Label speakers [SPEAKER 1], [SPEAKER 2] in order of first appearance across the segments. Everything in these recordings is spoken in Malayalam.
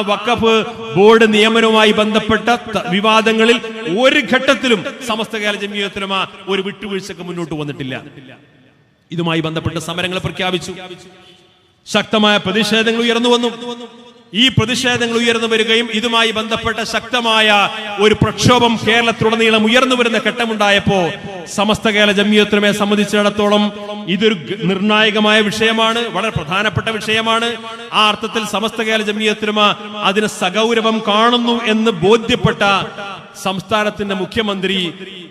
[SPEAKER 1] വഖഫ് ബോർഡ് നിയമനവുമായി ബന്ധപ്പെട്ട വിവാദങ്ങളിൽ ഒരു ഘട്ടത്തിലും സമസ്ത കേരള ആ ഒരു വിട്ടുവീഴ്ചക്ക് മുന്നോട്ട് വന്നിട്ടില്ല. ഇതുമായി ബന്ധപ്പെട്ട സമരങ്ങൾ പ്രഖ്യാപിച്ചു. ശക്തമായ പ്രതിഷേധങ്ങൾ ഉയർന്നു വന്നു. ഈ പ്രതിഷേധങ്ങൾ ഉയർന്നു വരികയും ഇതുമായി ബന്ധപ്പെട്ട ശക്തമായ ഒരു പ്രക്ഷോഭം കേരളത്തിലുടനീളം ഉയർന്നു വരുന്ന ഘട്ടമുണ്ടായപ്പോ സമസ്ത കേരള ജമിയത്തുലമയെ സംബന്ധിച്ചിടത്തോളം ഇതൊരു നിർണായകമായ വിഷയമാണ് വളരെ പ്രധാനപ്പെട്ട വിഷയമാണ്. ആ അർത്ഥത്തിൽ സമസ്ത കേരള ജമിയത്തുലമ അതിന് സഗൗരവം കാണുന്നു എന്ന് ബോധ്യപ്പെട്ട സംസ്ഥാനത്തിന്റെ മുഖ്യമന്ത്രി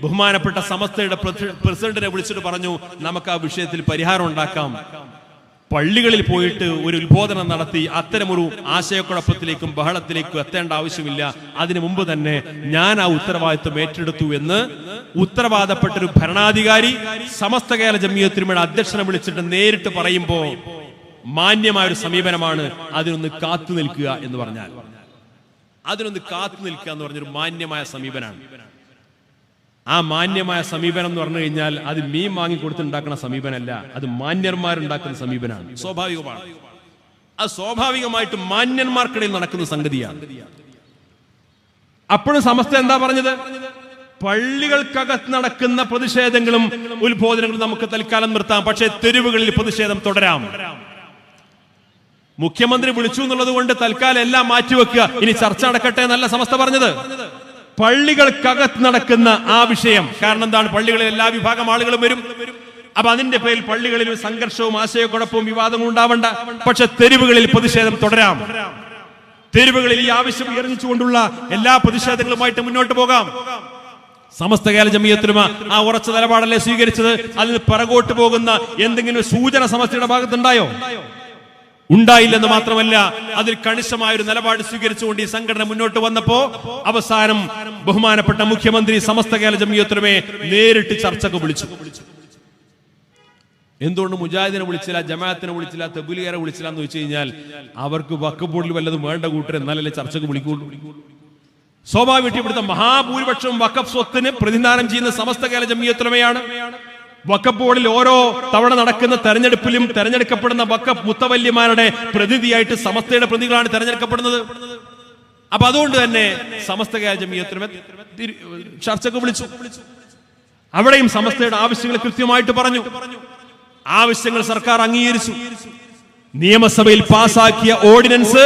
[SPEAKER 1] ബഹുമാനപ്പെട്ട സമസ്തയുടെ പ്രസിഡന്റിനെ വിളിച്ചിട്ട് പറഞ്ഞു നമുക്ക് ആ വിഷയത്തിൽ പരിഹാരം ഉണ്ടാക്കാം. പള്ളികളിൽ പോയിട്ട് ഒരു ഉത്ബോധനം നടത്തി അത്തരമൊരു ആശയക്കുഴപ്പത്തിലേക്കും ബഹളത്തിലേക്കും എത്തേണ്ട ആവശ്യമില്ല. അതിനു മുമ്പ് തന്നെ ഞാൻ ആ ഉത്തരവാദിത്വം ഏറ്റെടുത്തു എന്ന് ഉത്തരവാദപ്പെട്ട ഒരു ഭരണാധികാരി സമസ്ത കേരള ജമിയത്തിനുമേടെ അധ്യക്ഷനെ വിളിച്ചിട്ട് നേരിട്ട് പറയുമ്പോൾ മാന്യമായ ഒരു സമീപനമാണ് അതിനൊന്ന് കാത്തു നിൽക്കുക എന്ന് പറഞ്ഞാൽ. അതിനൊന്ന് കാത്തു നിൽക്കുക എന്ന് പറഞ്ഞൊരു മാന്യമായ സമീപനമാണ്. ആ മാന്യമായ സമീപനം എന്ന് പറഞ്ഞു കഴിഞ്ഞാൽ അത് മീൻ വാങ്ങി കൊടുത്തുണ്ടാക്കുന്ന സമീപനല്ല അത് മാന്യന്മാരുണ്ടാക്കുന്ന സമീപനമാണ്. സ്വാഭാവികമാണ്. അത് സ്വാഭാവികമായിട്ട് മാന്യന്മാർക്കിടയിൽ നടക്കുന്ന സംഗതിയാണ്. അപ്പോഴും സമസ്ത എന്താ പറഞ്ഞത്? പള്ളികൾക്കകത്ത് നടക്കുന്ന പ്രതിഷേധങ്ങളും ഉത്ബോധനങ്ങളും നമുക്ക് തൽക്കാലം നിർത്താം. പക്ഷേ തെരുവുകളിൽ പ്രതിഷേധം തുടരാം. മുഖ്യമന്ത്രി വിളിച്ചു എന്നുള്ളത് കൊണ്ട് തൽക്കാലം എല്ലാം മാറ്റിവെക്കുക. ഇനി ചർച്ച നടക്കട്ടെ എന്നല്ല സമസ്ത പറഞ്ഞത്. പള്ളികൾക്കകത്ത് നടക്കുന്ന ആ വിഷയം. കാരണം എന്താണ്? പള്ളികളിൽ എല്ലാ വിഭാഗം ആളുകളും വരും. അപ്പൊ അതിന്റെ പേരിൽ പള്ളികളിൽ സംഘർഷവും ആശയക്കുഴപ്പവും വിവാദവും ഉണ്ടാവണ്ട. പക്ഷെ തെരുവുകളിൽ പ്രതിഷേധം തുടരാം. തെരുവുകളിൽ ഈ ആവശ്യം ഉയർന്നിച്ചുകൊണ്ടുള്ള എല്ലാ പ്രതിഷേധങ്ങളുമായിട്ട് മുന്നോട്ട് പോകാം. കേരള ജമീയത്തിലും ആ ഉറച്ച നിലപാടല്ലേ സ്വീകരിച്ചത്? അതിന് പിറകോട്ട് പോകുന്ന എന്തെങ്കിലും സൂചന സമസ്തയുടെ ഭാഗത്തുണ്ടായോ? ഉണ്ടായില്ലെന്ന് മാത്രമല്ല അതിൽ കണിശമായ ഒരു നിലപാട് സ്വീകരിച്ചുകൊണ്ട് ഈ സംഘടന മുന്നോട്ട് വന്നപ്പോ അവസാനം ബഹുമാനപ്പെട്ട മുഖ്യമന്ത്രി സമസ്ത കേരള ജമീയത്തിലുമേ നേരിട്ട് ചർച്ചക്ക് വിളിച്ചു. എന്തുകൊണ്ട് മുജാഹിദിനെ വിളിച്ചില്ല ജമാഅത്തിനെ വിളിച്ചില്ല തെബുലിയറെ വിളിച്ചില്ല എന്ന് വെച്ച് കഴിഞ്ഞാൽ അവർക്ക് വക്കബോർഡിൽ വല്ലതും വേണ്ട കൂട്ടർ എന്നാലല്ലേ ചർച്ചക്ക് വിളിക്കുള്ളൂ. സ്വാഭാവിക ഇവിടുത്തെ മഹാഭൂരിപക്ഷവും വക്കഫ് സ്വത്തിന് പ്രതിദാനം ചെയ്യുന്ന സമസ്ത കേരള ജമീയത്തുലമയാണ്. വക്കഫ് ബോർഡിൽ ഓരോ തവണ നടക്കുന്ന തെരഞ്ഞെടുപ്പിലും തെരഞ്ഞെടുക്കപ്പെടുന്ന വക്കഫ് മുത്തവല്യമാരുടെ പ്രതിനിധിയായിട്ട് സമസ്തയുടെ പ്രതികളാണ് തെരഞ്ഞെടുക്കപ്പെടുന്നത്. അപ്പൊ അതുകൊണ്ട് തന്നെ സമസ്ത ചർച്ചക്ക് വിളിച്ചു. അവിടെയും സമസ്തയുടെ ആവശ്യങ്ങൾ കൃത്യമായിട്ട് പറഞ്ഞു. ആവശ്യങ്ങൾ സർക്കാർ അംഗീകരിച്ചു. നിയമസഭയിൽ പാസാക്കിയ ഓർഡിനൻസ്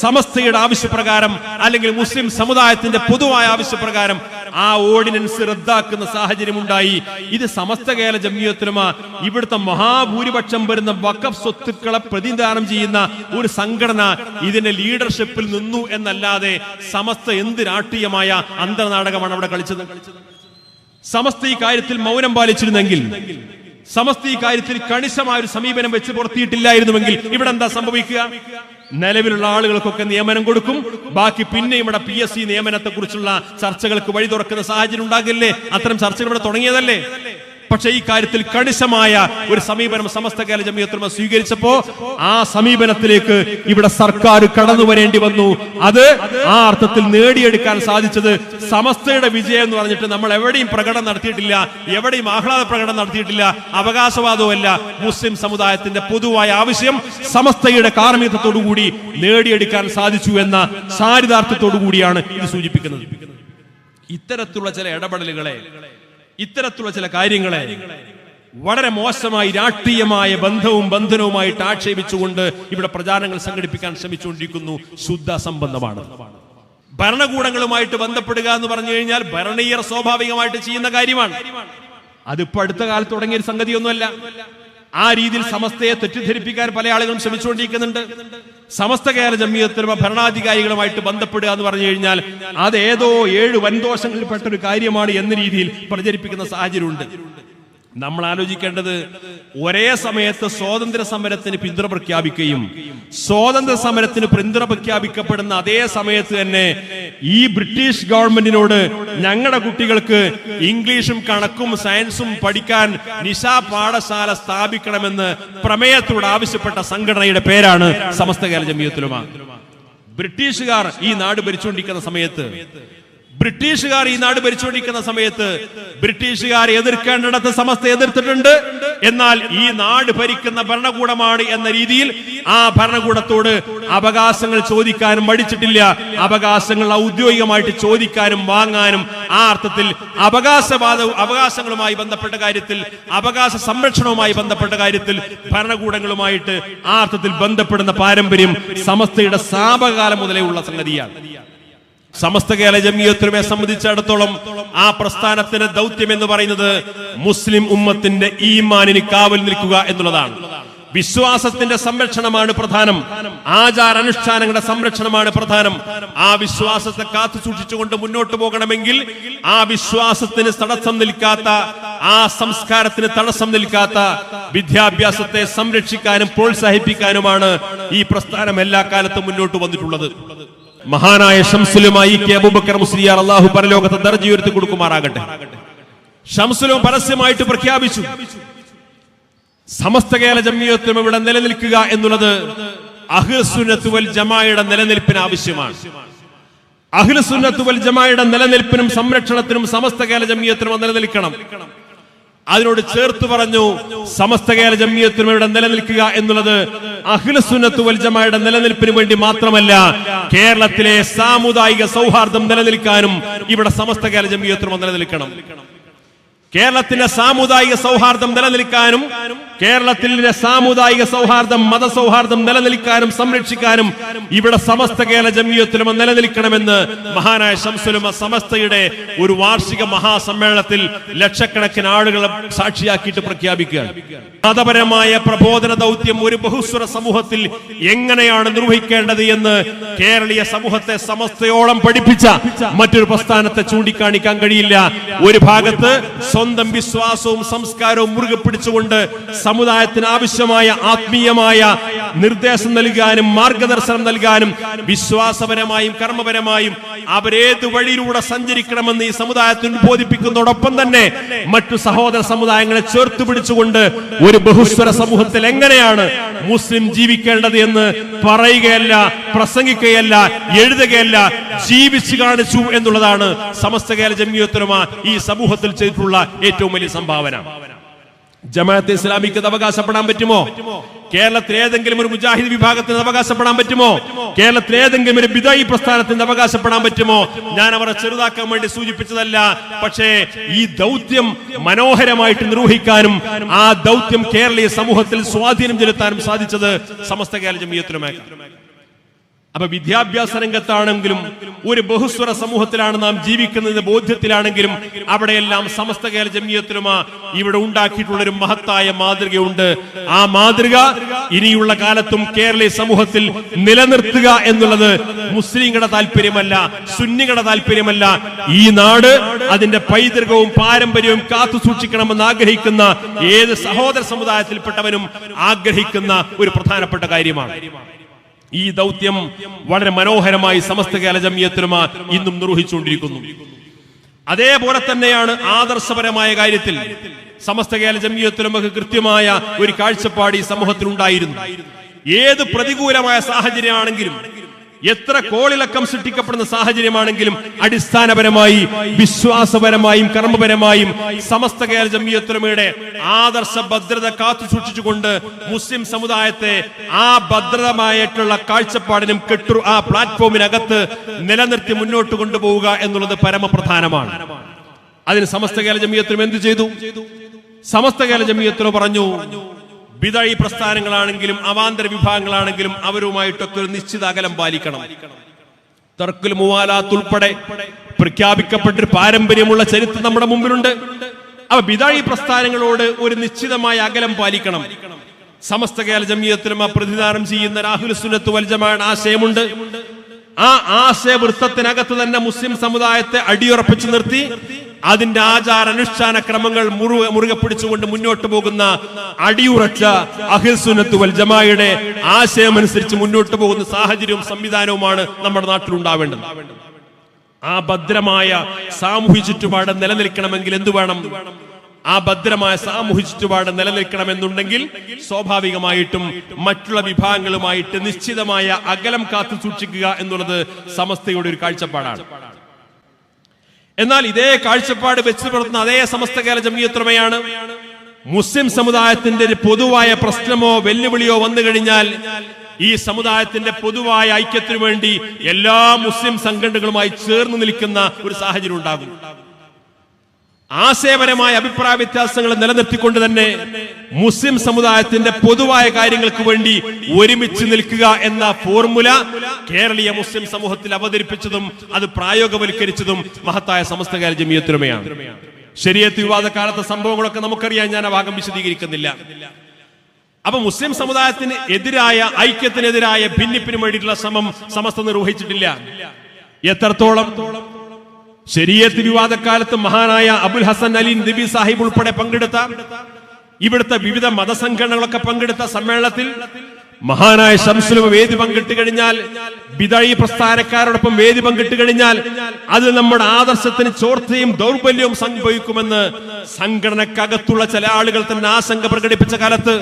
[SPEAKER 1] സമസ്തയുടെ ആവശ്യപ്രകാരം അല്ലെങ്കിൽ മുസ്ലിം സമുദായത്തിന്റെ പൊതുവായ ആവശ്യപ്രകാരം ആ ഓർഡിനൻസ് റദ്ദാക്കുന്ന സാഹചര്യം ഉണ്ടായി ഇത് സമസ്ത കേരള ജമിയത്തിലുമ ഇവിടുത്തെ മഹാഭൂരിപക്ഷം വരുന്ന വഖഫ് സ്വത്തുക്കളെ പ്രതിദാനം ചെയ്യുന്ന ഒരു സംഘടന ഇതിന്റെ ലീഡർഷിപ്പിൽ നിന്നു എന്നല്ലാതെ സമസ്ത എന്ത് രാഷ്ട്രീയമായ അന്തർനാടകമാണ് അവിടെ കളിച്ചത്? സമസ്ത ഈ കാര്യത്തിൽ മൗനം പാലിച്ചിരുന്നെങ്കിൽ സമസ്ത ഈ കാര്യത്തിൽ കണിശമായ ഒരു സമീപനം വെച്ച് പുറത്തിയിട്ടില്ലായിരുന്നുവെങ്കിൽ ഇവിടെ എന്താ സംഭവിക്കുക? നിലവിലുള്ള ആളുകൾക്കൊക്കെ നിയമനം കൊടുക്കും. ബാക്കി പിന്നെ ഇവിടെ പി എസ് സി നിയമനത്തെ കുറിച്ചുള്ള ചർച്ചകൾക്ക് വഴി തുറക്കുന്ന സാഹചര്യം ഉണ്ടാകില്ലേ? അത്തരം ചർച്ചകൾ ഇവിടെ തുടങ്ങിയതല്ലേ? പക്ഷെ ഈ കാര്യത്തിൽ കണിശമായ ഒരു സമീപനം സമസ്ത കേരള ജമിയത്തുമ സ്വീകരിച്ചപ്പോ ആ സമീപനത്തിലേക്ക് ഇവിടെ സർക്കാർ കടന്നു വരേണ്ടി വന്നു. അത് ആ അർത്ഥത്തിൽ നേടിയെടുക്കാൻ സാധിച്ചത് സമസ്തയുടെ വിജയം എന്ന് പറഞ്ഞിട്ട് നമ്മൾ എവിടെയും പ്രകടനം നടത്തിയിട്ടില്ല എവിടെയും ആഹ്ലാദ പ്രകടനം നടത്തിയിട്ടില്ല അവകാശവാദവുമല്ല. മുസ്ലിം സമുദായത്തിന്റെ പൊതുവായ ആവശ്യം സമസ്തയുടെ കൂടി നേടിയെടുക്കാൻ സാധിച്ചു എന്ന ചാരിതാർത്ഥ്യത്തോടു കൂടിയാണ് ഇത് സൂചിപ്പിക്കുന്നത്. ഇത്തരത്തിലുള്ള ചില ഇടപെടലുകളെ ഇത്തരത്തിലുള്ള ചില കാര്യങ്ങളെ വളരെ മോശമായി രാഷ്ട്രീയമായ ബന്ധവും ബന്ധനവുമായിട്ട് ആക്ഷേപിച്ചുകൊണ്ട് ഇവിടെ പ്രചാരണങ്ങൾ സംഘടിപ്പിക്കാൻ ശ്രമിച്ചുകൊണ്ടിരിക്കുന്നു ശുദ്ധ സംബന്ധമാണ്. ഭരണകൂടങ്ങളുമായിട്ട് ബന്ധപ്പെടുക എന്ന് പറഞ്ഞു കഴിഞ്ഞാൽ ഭരണീയർ സ്വാഭാവികമായിട്ട് ചെയ്യുന്ന കാര്യമാണ്. അതിപ്പോ അടുത്ത കാലത്ത് തുടങ്ങിയ സംഗതിയൊന്നുമല്ല. ആ രീതിയിൽ സമസ്തയെ തെറ്റിദ്ധരിപ്പിക്കാൻ പല ആളുകളും ശ്രമിച്ചുകൊണ്ടിരിക്കുന്നുണ്ട്. സമസ്ത കേരള ജമീയത്തിലും ഭരണാധികാരികളുമായിട്ട് ബന്ധപ്പെടുക എന്ന് പറഞ്ഞു കഴിഞ്ഞാൽ അത് ഏതോ ഏഴ് വൻദോഷങ്ങളിൽപ്പെട്ട ഒരു കാര്യമാണ് എന്ന രീതിയിൽ പ്രചരിപ്പിക്കുന്ന സാഹചര്യമുണ്ട്. നമ്മൾ ആലോചിക്കേണ്ടത് ഒരേ സമയത്ത് സ്വാതന്ത്ര്യ സമരത്തിന് പിന്തുണ പ്രഖ്യാപിക്കുകയും സ്വാതന്ത്ര്യ സമരത്തിന് പിന്തുണ പ്രഖ്യാപിക്കപ്പെടുന്ന അതേ സമയത്ത് തന്നെ ഈ ബ്രിട്ടീഷ് ഗവൺമെന്റിനോട് ഞങ്ങളുടെ കുട്ടികൾക്ക് ഇംഗ്ലീഷും കണക്കും സയൻസും പഠിക്കാൻ നിശാ പാഠശാല സ്ഥാപിക്കണമെന്ന് പ്രമേയത്തോട് ആവശ്യപ്പെട്ട സംഘടനയുടെ പേരാണ് സമസ്ത കേരള ജമീയത്തിലുമാണ് ബ്രിട്ടീഷുകാർ ഈ നാട് ഭരിച്ചുകൊണ്ടിരിക്കുന്ന സമയത്ത് ബ്രിട്ടീഷുകാർ ഈ നാട് ഭരിച്ചുകൊണ്ടിരിക്കുന്ന സമയത്ത് ബ്രിട്ടീഷുകാർ എതിർക്കേണ്ടിടത്ത് സമസ്ത എതിർത്തിട്ടുണ്ട്. എന്നാൽ ഈ നാട് ഭരിക്കുന്ന ഭരണകൂടമാണ് എന്ന രീതിയിൽ ആ ഭരണകൂടത്തോട് അവകാശങ്ങൾ ചോദിക്കാനും മടിച്ചിട്ടില്ല. അവകാശങ്ങൾ ഔദ്യോഗികമായിട്ട് ചോദിക്കാനും വാങ്ങാനും ആ അർത്ഥത്തിൽ അവകാശവാദ അവകാശങ്ങളുമായി ബന്ധപ്പെട്ട കാര്യത്തിൽ അവകാശ സംരക്ഷണവുമായി ബന്ധപ്പെട്ട കാര്യത്തിൽ ഭരണകൂടങ്ങളുമായിട്ട് ആ അർത്ഥത്തിൽ ബന്ധപ്പെടുന്ന പാരമ്പര്യം സമസ്തയുടെ സാപകാലം മുതലേ ഉള്ള സംഗതിയാണ്. സമസ്ത കേരള ജമിയത്തുമെ സംബന്ധിച്ചിടത്തോളം ആ പ്രസ്ഥാനത്തിന്റെ ദൗത്യം എന്ന് പറയുന്നത് മുസ്ലിം ഉമ്മത്തിന്റെ ഈമാനിന് കാവൽ നിൽക്കുക എന്നുള്ളതാണ്. വിശ്വാസത്തിന്റെ സംരക്ഷണമാണ് പ്രധാനം. ആചാര അനുഷ്ഠാനങ്ങളുടെ സംരക്ഷണമാണ് പ്രധാനം. ആ വിശ്വാസത്തെ കാത്തു സൂക്ഷിച്ചുകൊണ്ട് മുന്നോട്ട് പോകണമെങ്കിൽ ആ വിശ്വാസത്തിന് തടസ്സം നിൽക്കാത്ത ആ സംസ്കാരത്തിന് തടസ്സം നിൽക്കാത്ത വിദ്യാഭ്യാസത്തെ സംരക്ഷിക്കാനും പ്രോത്സാഹിപ്പിക്കാനുമാണ് ഈ പ്രസ്ഥാനം എല്ലാ കാലത്തും മുന്നോട്ട് വന്നിട്ടുള്ളത്. മഹാനായ ഷംസുലുമായി കെ അബൂബക്കർ മുസ്ലിയാർ അള്ളാഹു പരലോകത്തെ ദർജ ഉയർത്തി കൊടുക്കുമാറാകട്ടെ. ഷംസുലും പരസ്യമായിട്ട് പ്രഖ്യാപിച്ചു സമസ്ത കേരള ജമ്മിയത്വം ഇവിടെ നിലനിൽക്കുക എന്നുള്ളത് അഹിർസുനത്തുവൽ വൽ ജമായുടെ നിലനിൽപ്പിന് ആവശ്യമാണ്. അഹ്ലുസുന്നത്ത് വൽ ജമായുടെ നിലനിൽപ്പിനും സംരക്ഷണത്തിനും സമസ്ത കേരള ജമ്മിയത്തിനും നിലനിൽക്കണം. അതിനോട് ചേർത്ത് പറഞ്ഞു സമസ്ത കേരള ജമ്മിയത്തിനും ഇവിടെ നിലനിൽക്കുക എന്നുള്ളത് അഖിലസുന്നത്ത് വൽ ജമായുടെ നിലനിൽപ്പിന് വേണ്ടി മാത്രമല്ല കേരളത്തിലെ സാമുദായിക സൗഹാർദ്ദം നിലനിൽക്കാനും ഇവിടെ സമസ്ത കേരള ജമ്മിയത്തിനും നിലനിൽക്കണം. കേരളത്തിന്റെ സാമുദായിക സൗഹാർദ്ദം നിലനിൽക്കാനും കേരളത്തിലെ സാമുദായിക സൗഹാർദ്ദം മതസൗഹാർദ്ദം നിലനിൽക്കാനും സംരക്ഷിക്കാനും ഇവിടെ സമസ്ത കേരള ജമിയത്തിലും നിലനിൽക്കണമെന്ന് മഹാനായ ശംസുലുമ സമസ്തയുടെ ഒരു വാർഷിക മഹാസമ്മേളനത്തിൽ ലക്ഷക്കണക്കിന് ആളുകളെ സാക്ഷിയാക്കിയിട്ട് പ്രഖ്യാപിക്കുകയാണ്. മതപരമായ പ്രബോധന ദൗത്യം ഒരു ബഹുസ്വര സമൂഹത്തിൽ എങ്ങനെയാണ് നിർവഹിക്കേണ്ടത് എന്ന് കേരളീയ സമൂഹത്തെ സമസ്തയോളം പഠിപ്പിച്ച മറ്റൊരു പ്രസ്ഥാനത്തെ ചൂണ്ടിക്കാണിക്കാൻ കഴിയില്ല. ഒരു ഭാഗത്ത് വിശ്വാസവും സംസ്കാരവും മുറുകെ പിടിച്ചുകൊണ്ട് സമുദായത്തിന് ആവശ്യമായ ആത്മീയമായ നിർദ്ദേശം നൽകാനും മാർഗദർശനം നൽകാനും വിശ്വാസപരമായും കർമ്മപരമായും അവരേത് വഴിയിലൂടെ സഞ്ചരിക്കണമെന്ന് ഈ സമുദായത്തിന് ബോധിപ്പിക്കുന്നതോടൊപ്പം തന്നെ മറ്റു സഹോദര സമുദായങ്ങളെ ചേർത്ത് പിടിച്ചുകൊണ്ട് ഒരു ബഹുസ്വര സമൂഹത്തിൽ എങ്ങനെയാണ് മുസ്ലിം ജീവിക്കേണ്ടത് എന്ന് പറയുകയല്ല പ്രസംഗിക്കുകയല്ല എഴുതുകയല്ല ജീവിച്ചു കാണിച്ചു എന്നുള്ളതാണ് സമസ്ത കേരള ജമ്മിയോത്തരമ ഈ സമൂഹത്തിൽ ചെയ്തിട്ടുള്ള ഏറ്റവും വലിയ സംഭാവന. ജമാഅത്ത് ഇസ്ലാമിക്ക് അവകാശപ്പെടാൻ പറ്റുമോ? കേരളത്തിലെ ഏതെങ്കിലും ഒരു മുജാഹിദ് വിഭാഗത്തിന് അവകാശപ്പെടാൻ പറ്റുമോ? കേരളത്തിലെ ഏതെങ്കിലും ഒരു ബിദായി പ്രസ്ഥാനത്തിന് അവകാശപ്പെടാൻ പറ്റുമോ? ഞാൻ അവരെ ചെറുതാക്കാൻ വേണ്ടി സൂചിപ്പിച്ചതല്ല പക്ഷേ ഈ ദൗത്യം മനോഹരമായിട്ട് നിർവഹിക്കാനും ആ ദൗത്യം കേരളീയ സമൂഹത്തിൽ സ്വാധീനം ചെലുത്താനും സാധിച്ചത് സമസ്ത കേരള ജമിയത്തിനുമായി അപ്പൊ വിദ്യാഭ്യാസ രംഗത്താണെങ്കിലും ഒരു ബഹുസ്വര സമൂഹത്തിലാണ് നാം ജീവിക്കുന്നത് ബോധ്യത്തിലാണെങ്കിലും അവിടെയെല്ലാം സമസ്ത കേരള ജമീയത്തിലുമാ ഇവിടെ ഉണ്ടാക്കിയിട്ടുള്ള ഒരു മഹത്തായ മാതൃകയുണ്ട്. ആ മാതൃക ഇനിയുള്ള കാലത്തും കേരളീയ സമൂഹത്തിൽ നിലനിർത്തുക എന്നുള്ളത് മുസ്ലിങ്ങളുടെ താല്പര്യമല്ല സുന്നികളുടെ താല്പര്യമല്ല. ഈ നാട് അതിന്റെ പൈതൃകവും പാരമ്പര്യവും കാത്തു സൂക്ഷിക്കണമെന്ന് ആഗ്രഹിക്കുന്ന ഏത് സഹോദര സമുദായത്തിൽപ്പെട്ടവനും ആഗ്രഹിക്കുന്ന ഒരു പ്രധാനപ്പെട്ട കാര്യമാണ്. ഈ ദൗത്യം വളരെ മനോഹരമായി സമസ്ത കേരള ജമിയത്തിലുമ ഇന്നും നിർവഹിച്ചുകൊണ്ടിരിക്കുന്നു. അതേപോലെ തന്നെയാണ് ആദർശപരമായ കാര്യത്തിൽ സമസ്ത ജമിയത്തിലുമക്ക് കൃത്യമായ ഒരു കാഴ്ചപ്പാട് ഈ സമൂഹത്തിൽ ഉണ്ടായിരുന്നു ഏത് പ്രതികൂലമായ സാഹചര്യമാണെങ്കിലും എത്ര കോളിളക്കം സൃഷ്ടിക്കപ്പെടുന്ന സാഹചര്യമാണെങ്കിലും അടിസ്ഥാനപരമായി വിശ്വാസപരമായും കർമ്മപരമായും സമസ്ത കേരള ജമിയത്തുലമയുടെ ആദർശ ഭദ്രത കാത്തു സൂക്ഷിച്ചുകൊണ്ട് മുസ്ലിം സമുദായത്തെ ആ ഭദ്രതമായിട്ടുള്ള കാഴ്ചപ്പാടിനും കെട്ടു ആ പ്ലാറ്റ്ഫോമിനകത്ത് നിലനിർത്തി മുന്നോട്ട് കൊണ്ടുപോവുക എന്നുള്ളത് പരമപ്രധാനമാണ്. അതിന് സമസ്ത കേരള ജമിയത്തിനും എന്ത് ചെയ്തു? സമസ്ത കേരള ജമിയത്തിലോ പറഞ്ഞു ബിദഴി പ്രസ്ഥാനങ്ങളാണെങ്കിലും അവാന്തര വിഭാഗങ്ങളാണെങ്കിലും അവരുമായിട്ടൊക്കെ ഒരു നിശ്ചിത അകലം പാലിക്കണം. തർക്കുൽ മുവാലാത്ത് ഉൾപ്പെടെ പ്രഖ്യാപിക്കപ്പെട്ടൊരു പാരമ്പര്യമുള്ള ചരിത്രം നമ്മുടെ മുമ്പിലുണ്ട്. അവ ബിദാഴി പ്രസ്ഥാനങ്ങളോട് ഒരു നിശ്ചിതമായ അകലം പാലിക്കണം. സമസ്ത കേരള ജമിയത്തിലും പ്രതിദാനം ചെയ്യുന്ന രാഹുൽ സുനത്ത് വൽജമാണ് ആശയമുണ്ട്. ആ ആശയവൃത്തത്തിനകത്ത് തന്നെ മുസ്ലിം സമുദായത്തെ അടിയുറപ്പിച്ചു നിർത്തി. അതിന്റെ ആചാര അനുഷ്ഠാന ക്രമങ്ങൾ മുറുകെ പിടിച്ചുകൊണ്ട് മുന്നോട്ട് പോകുന്ന അടിയുറച്ച അഹിൽ സുന്നത്ത് വൽ ജമായുടെ ആശയമനുസരിച്ച് മുന്നോട്ട് പോകുന്ന സാഹചര്യവും സംവിധാനവുമാണ് നമ്മുടെ നാട്ടിൽ ഉണ്ടാവേണ്ടത് ആ ഭദ്രമായ സാമൂഹ്യ ചുറ്റുപാട് നിലനിൽക്കണമെങ്കിൽ എന്തു വേണം? ആ ഭദ്രമായ സാമൂഹ്യ ചുറ്റുപാട് നിലനിൽക്കണമെന്നുണ്ടെങ്കിൽ സ്വാഭാവികമായിട്ടും മറ്റുള്ള വിഭാഗങ്ങളുമായിട്ട് നിശ്ചിതമായ അകലം കാത്തു സൂക്ഷിക്കുക എന്നുള്ളത് സമസ്തയുടെ ഒരു കാഴ്ചപ്പാടാണ്. എന്നാൽ ഇതേ കാഴ്ചപ്പാട് വെച്ച് പുലർത്തുന്ന അതേ സമസ്ത കേരള ജമിയത്രമയാണ് മുസ്ലിം സമുദായത്തിന്റെ ഒരു പൊതുവായ പ്രശ്നമോ വെല്ലുവിളിയോ വന്നു കഴിഞ്ഞാൽ ഈ സമുദായത്തിന്റെ പൊതുവായ ഐക്യത്തിനു വേണ്ടി എല്ലാ മുസ്ലിം സംഘടനകളുമായി ചേർന്ന് നിൽക്കുന്ന ഒരു സാഹചര്യം ഉണ്ടാകും. ആശയപരമായ അഭിപ്രായ വ്യത്യാസങ്ങൾ നിലനിർത്തിക്കൊണ്ട് തന്നെ മുസ്ലിം സമുദായത്തിന്റെ പൊതുവായ കാര്യങ്ങൾക്ക് വേണ്ടി ഒരുമിച്ച് നിൽക്കുക എന്ന ഫോർമുല കേരളീയ മുസ്ലിം സമൂഹത്തിൽ അവതരിപ്പിച്ചതും അത് പ്രായോഗവൽക്കരിച്ചതും മഹത്തായ സമസ്ത കേരള ജമിയത്തുരമയാണ് ശരിയത്ത് വിവാദ കാലത്തെ സംഭവങ്ങളൊക്കെ നമുക്കറിയാൻ ഞാൻ ആ ഭാഗം വിശദീകരിക്കുന്നില്ല. അപ്പൊ മുസ്ലിം സമുദായത്തിന് എതിരായ ഐക്യത്തിനെതിരായ ഭിന്നിപ്പിനും വേണ്ടിയിട്ടുള്ള ശ്രമം സമസ്ത നിർവഹിച്ചിട്ടില്ല. എത്രത്തോളം ശരീരത്ത് വിവാദക്കാലത്ത് മഹാനായ അബുൽ ഹസൻ അലി നബി സാഹിബ് ഉൾപ്പെടെ പങ്കെടുത്ത ഇവിടുത്തെ വിവിധ മതസംഘടനകളൊക്കെ പങ്കെടുത്ത സമ്മേളനത്തിൽ മഹാനായ ശംസുലമ വേദി പങ്കിട്ട് കഴിഞ്ഞാൽ ബിതഴി പ്രസ്ഥാനക്കാരോടൊപ്പം വേദി പങ്കിട്ട് കഴിഞ്ഞാൽ അത് നമ്മുടെ ആദർശത്തിന് ചോർച്ചയും ദൗർബല്യവും സംഭവിക്കുമെന്ന് സംഘടനക്കകത്തുള്ള ചില ആളുകൾ തന്നെ ആശങ്ക പ്രകടിപ്പിച്ച കാലത്ത്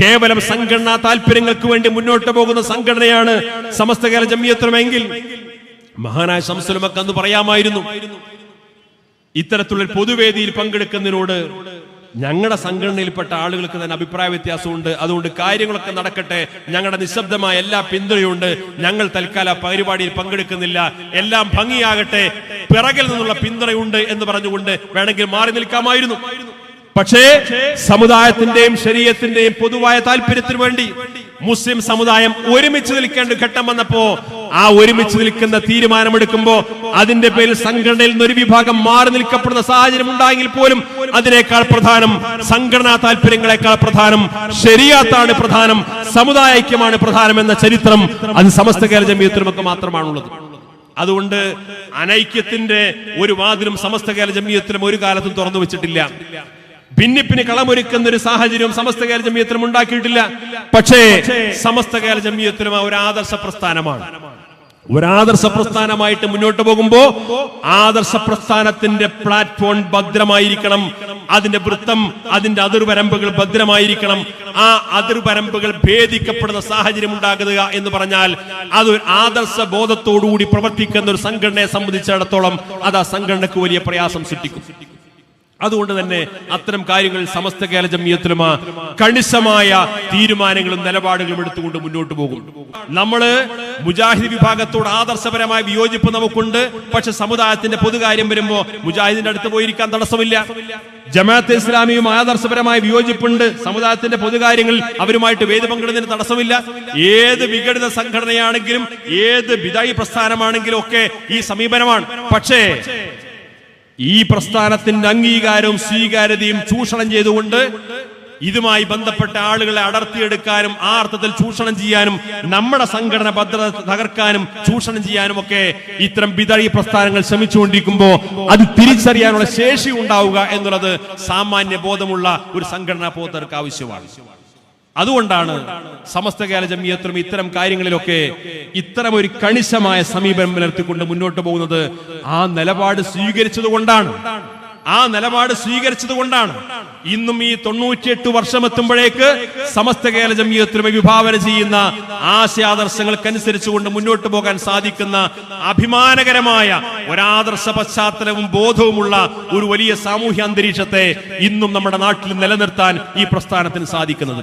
[SPEAKER 1] കേവലം സംഘടനാ താല്പര്യങ്ങൾക്ക് വേണ്ടി മുന്നോട്ട് പോകുന്ന സംഘടനയാണ് സമസ്ത കേരള ജമിയത്തുമെങ്കിൽ മഹാനായ സംസ്ലമൊക്കെ അന്ന് പറയാമായിരുന്നു. ഇത്തരത്തിലുള്ള പൊതുവേദിയിൽ പങ്കെടുക്കുന്നതിനോട് ഞങ്ങളുടെ സംഘടനയിൽപ്പെട്ട ആളുകൾക്ക് തന്നെ അഭിപ്രായ വ്യത്യാസമുണ്ട്. അതുകൊണ്ട് കാര്യങ്ങളൊക്കെ നടക്കട്ടെ. ഞങ്ങളുടെ നിശബ്ദമായ എല്ലാ പിന്തുണയുണ്ട്. ഞങ്ങൾ തൽക്കാല പരിപാടിയിൽ പങ്കെടുക്കുന്നില്ല. എല്ലാം ഭംഗിയാകട്ടെ. പിറകിൽ നിന്നുള്ള പിന്തുണയുണ്ട് എന്ന് പറഞ്ഞുകൊണ്ട് വേണമെങ്കിൽ മാറി നിൽക്കാമായിരുന്നു. പക്ഷേ സമുദായത്തിന്റെയും ശരീരത്തിന്റെയും പൊതുവായ താല്പര്യത്തിന് വേണ്ടി മുസ്ലിം സമുദായം ഒരുമിച്ച് നിൽക്കേണ്ട ഘട്ടം വന്നപ്പോ ആ ഒരുമിച്ച് നിൽക്കുന്ന തീരുമാനമെടുക്കുമ്പോ അതിന്റെ പേരിൽ സംഘടനയിൽ നിന്ന് ഒരു വിഭാഗം മാറി നിൽക്കപ്പെടുന്ന സാഹചര്യം ഉണ്ടായെങ്കിൽ പോലും അതിനേക്കാൾ പ്രധാനം സംഘടനാ താല്പര്യങ്ങളെക്കാൾ പ്രധാനം ശരിയാത്താണ് പ്രധാനം സമുദായ ഐക്യമാണ് പ്രധാനം എന്ന ചരിത്രം അത് സമസ്ത കേരള ജമീയത്തിനുമൊക്കെ മാത്രമാണുള്ളത്. അതുകൊണ്ട് അനൈക്യത്തിന്റെ ഒരു വാതിലും സമസ്ത കേരള ജമീയത്തിലും ഒരു കാലത്തും തുറന്നു വെച്ചിട്ടില്ല. ഭിന്നിപ്പിന് കളമൊരുക്കുന്ന ഒരു സാഹചര്യം സമസ്ത കേര ജമീയത്തിലും ഉണ്ടാക്കിയിട്ടില്ല. പക്ഷേ സമസ്ത കേരള ആ ഒരു ആദർശ പ്രസ്ഥാനമാണ്. ഒരു ആദർശ പ്രസ്ഥാനമായിട്ട് മുന്നോട്ട് പോകുമ്പോ ആദർശ പ്രസ്ഥാനത്തിന്റെ പ്ലാറ്റ്ഫോം ഭദ്രമായിരിക്കണം. അതിന്റെ വൃത്തം അതിന്റെ അതിർവരമ്പുകൾ ഭദ്രമായിരിക്കണം. ആ അതിർവരമ്പുകൾ ഭേദിക്കപ്പെടുന്ന സാഹചര്യം ഉണ്ടാകുക എന്ന് പറഞ്ഞാൽ അത് ആദർശ ബോധത്തോടുകൂടി പ്രവർത്തിക്കുന്ന ഒരു സംഘടനയെ സംബന്ധിച്ചിടത്തോളം അത് ആ സംഘടനക്ക് വലിയ പ്രയാസം സൃഷ്ടിക്കും. അതുകൊണ്ട് തന്നെ അത്തരം കാര്യങ്ങൾ സമസ്ത കേരള ജമിയത്തിലുമാ കണിശമായ തീരുമാനങ്ങളും നിലപാടുകളും എടുത്തുകൊണ്ട് മുന്നോട്ട് പോകും. നമ്മൾ മുജാഹിദ് വിഭാഗത്തോട് ആദർശപരമായ വിയോജിപ്പ് നമുക്കുണ്ട്. പക്ഷെ സമുദായത്തിന്റെ പൊതുകാര്യം വരുമ്പോ മുജാഹിദിന്റെ അടുത്ത് പോയിരിക്കാൻ തടസ്സമില്ല. ജമാഅത്ത് ഇസ്ലാമിയും ആദർശപരമായ വിയോജിപ്പുണ്ട്. സമുദായത്തിന്റെ പൊതുകാര്യങ്ങൾ അവരുമായിട്ട് വേദി പങ്കിടുന്നതിന് തടസ്സമില്ല. ഏത് വിഘടിത സംഘടനയാണെങ്കിലും ഏത് വിദായി പ്രസ്ഥാനമാണെങ്കിലും ഒക്കെ ഈ സമീപനമാണ്. പക്ഷേ ഈ പ്രസ്ഥാനത്തിന്റെ അംഗീകാരവും സ്വീകാര്യതയും ചൂഷണം ചെയ്തുകൊണ്ട് ഇതുമായി ബന്ധപ്പെട്ട ആളുകളെ അടർത്തിയെടുക്കാനും ആ അർത്ഥത്തിൽ ചൂഷണം ചെയ്യാനും നമ്മുടെ സംഘടന ഭദ്രത തകർക്കാനും ചൂഷണം ചെയ്യാനും ഒക്കെ ഇത്തരം വിതഴി പ്രസ്ഥാനങ്ങൾ ശ്രമിച്ചുകൊണ്ടിരിക്കുമ്പോ അത് തിരിച്ചറിയാനുള്ള ശേഷി ഉണ്ടാവുക എന്നുള്ളത് സാമാന്യ ബോധമുള്ള ഒരു സംഘടനാ പോത്തർക്ക് ആവശ്യമാണ്. അതുകൊണ്ടാണ് സമസ്ത കേരള ഇത്തരം കാര്യങ്ങളിലൊക്കെ ഇത്തരം ഒരു കണിശമായ സമീപനം പുലർത്തിക്കൊണ്ട് മുന്നോട്ട് പോകുന്നത്. ആ നിലപാട് സ്വീകരിച്ചത് കൊണ്ടാണ് ആ നിലപാട് സ്വീകരിച്ചത് കൊണ്ടാണ് ഇന്നും ഈ തൊണ്ണൂറ്റിയെട്ട് വർഷം എത്തുമ്പോഴേക്ക് സമസ്ത കേരള ജമിയത്തിലുമ വിഭാവന ചെയ്യുന്ന ആശയാദർശങ്ങൾക്കനുസരിച്ചുകൊണ്ട് മുന്നോട്ട് പോകാൻ സാധിക്കുന്ന അഭിമാനകരമായ ഒരാദർശ പശ്ചാത്തലവും ബോധവുമുള്ള ഒരു വലിയ സാമൂഹ്യ അന്തരീക്ഷത്തെ ഇന്നും നമ്മുടെ നാട്ടിൽ നിലനിർത്താൻ ഈ പ്രസ്ഥാനത്തിന് സാധിക്കുന്നത്.